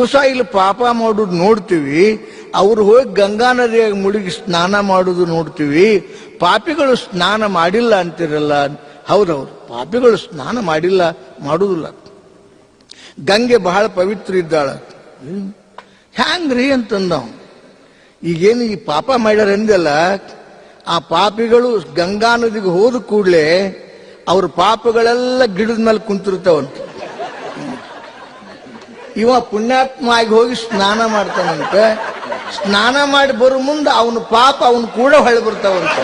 ದಿವಸ ಇಲ್ಲಿ ಪಾಪ ಮಾಡೋದು ನೋಡ್ತೀವಿ. ಅವ್ರು ಹೋಗಿ ಗಂಗಾ ನದಿಯಾಗ ಮುಳುಗಿ ಸ್ನಾನ ಮಾಡೋದು ನೋಡ್ತೀವಿ. ಪಾಪಿಗಳು ಸ್ನಾನ ಮಾಡಿಲ್ಲ ಅಂತಿರಲ್ಲ. ಹೌದೌದು. ಪಾಪಿಗಳು ಸ್ನಾನ ಮಾಡಿಲ್ಲ, ಮಾಡುದಿಲ್ಲ. ಗಂಗೆ ಬಹಳ ಪವಿತ್ರ ಇದ್ದಾಳ. ಹ್ಯಾಂಗ್ರಿ ಅಂತಂದ. ಈಗೇನು ಈ ಪಾಪ ಮಾಡ್ಯಾರ ಅಂದಲ್ಲ ಆ ಪಾಪಿಗಳು ಗಂಗಾ ನದಿಗೆ ಹೋದ ಕೂಡಲೇ ಅವ್ರ ಪಾಪಗಳೆಲ್ಲ ಗಿಡದ ಮೇಲೆ ಕುಂತಿರ್ತಾವಂತ. ಇವ ಪುಣ್ಯಾತ್ಮ ಆಗಿ ಹೋಗಿ ಸ್ನಾನ ಮಾಡ್ತಾನಂತ. ಸ್ನಾನ ಮಾಡಿ ಬರೋ ಮುಂದೆ ಅವನು ಪಾಪ ಅವನು ಕೂಡ ಹೊಳೆ ಬರ್ತಾವಂತ.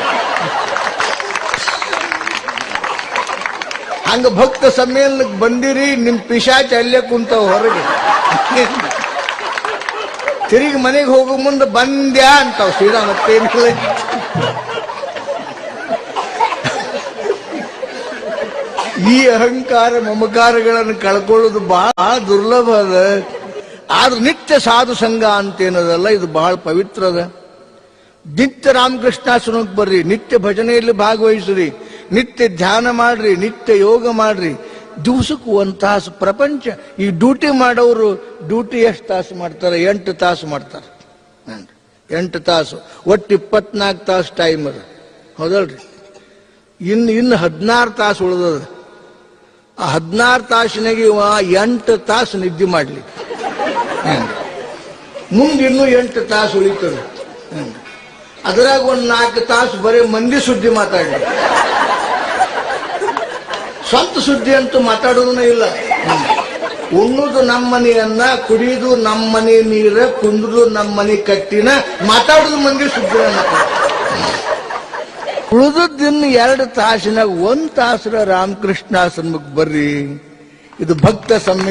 ಹಂಗ ಭಕ್ತ ಸಮ್ಮೇಳನಕ್ಕೆ ಬಂದಿರಿ, ನಿಮ್ ಪಿಶಾಚ ಅಲ್ಲೇ ಕುಂತಾವ ಹೊರಗೆ. ತಿರುಗಿ ಮನೆಗೆ ಹೋಗೋ ಮುಂದೆ ಬಂದ್ಯಾ ಅಂತಾವ ಸೀದಾ ಈ ಅಹಂಕಾರ ಮಮಕಾರಗಳನ್ನು ಕಳ್ಕೊಳ್ಳೋದು ಬಹಳ ದುರ್ಲಭ ಅದ. ಆದ್ರೆ ನಿತ್ಯ ಸಾಧು ಸಂಘ ಅಂತೇನದಲ್ಲ, ಇದು ಬಹಳ ಪವಿತ್ರ ಅದ. ನಿತ್ಯ ರಾಮಕೃಷ್ಣಾಶ್ರಮಕ್ಕೆ ಬರ್ರಿ, ನಿತ್ಯ ಭಜನೆಯಲ್ಲಿ ಭಾಗವಹಿಸ್ರಿ, ನಿತ್ಯ ಧ್ಯಾನ ಮಾಡ್ರಿ, ನಿತ್ಯ ಯೋಗ ಮಾಡ್ರಿ. ದಿವಸಕ್ಕೂ ಒಂದು ತಾಸು ಪ್ರಪಂಚ, ಈ ಡ್ಯೂಟಿ ಮಾಡೋರು ಡ್ಯೂಟಿ ಎಷ್ಟು ತಾಸು ಮಾಡ್ತಾರೆ? ಎಂಟು ತಾಸು ಮಾಡ್ತಾರೆ. ಎಂಟು ತಾಸು. ಒಟ್ಟು ಇಪ್ಪತ್ನಾಲ್ಕು ತಾಸು ಟೈಮ್ ಅದ. ಹೌದಲ್ರಿ? ಇನ್ನು ಇನ್ನು ಹದಿನಾರು ತಾಸು ಉಳಿದದ. ಆ ಹದಿನಾರು ತಾಸಿನಾಗೆ ಇವ ಎಂಟು ತಾಸು ನಿದ್ದೆ ಮಾಡಲಿ. ಮುಂದೆ ಇನ್ನೂ ಎಂಟು ತಾಸು ಉಳಿತದೆ. ಅದರಾಗ ಒಂದು ನಾಲ್ಕು ತಾಸು ಬರೀ ಮಂದಿ ಸುದ್ದಿ ಮಾತಾಡಲಿ. ಸ್ವಂತ ಸುದ್ದಿ ಅಂತೂ ಮಾತಾಡೋದನ್ನ ಇಲ್ಲ. ಉಣ್ಣುದು ನಮ್ಮ ಮನೆಯನ್ನ ಕುಡಿಯುದು ನಮ್ಮ ಮನೆ ನೀರ ಕುಂದುದು ನಮ್ಮ ಮನೆ ಕಟ್ಟಿನ ಮಾತಾಡುದು ಮಂದಿ ಸುದ್ದಿ ಮಾತಾಡ ಉಳಿದದ್ದಿನ್ನು ಎರಡು ತಾಸಿನಾಗ ಒಂದ್ ತಾಸರ ಸನ್ಮುಖ ಬರ್ರಿ. ಇದು ಭಕ್ತ ಸಮ್ಮೇಳನ.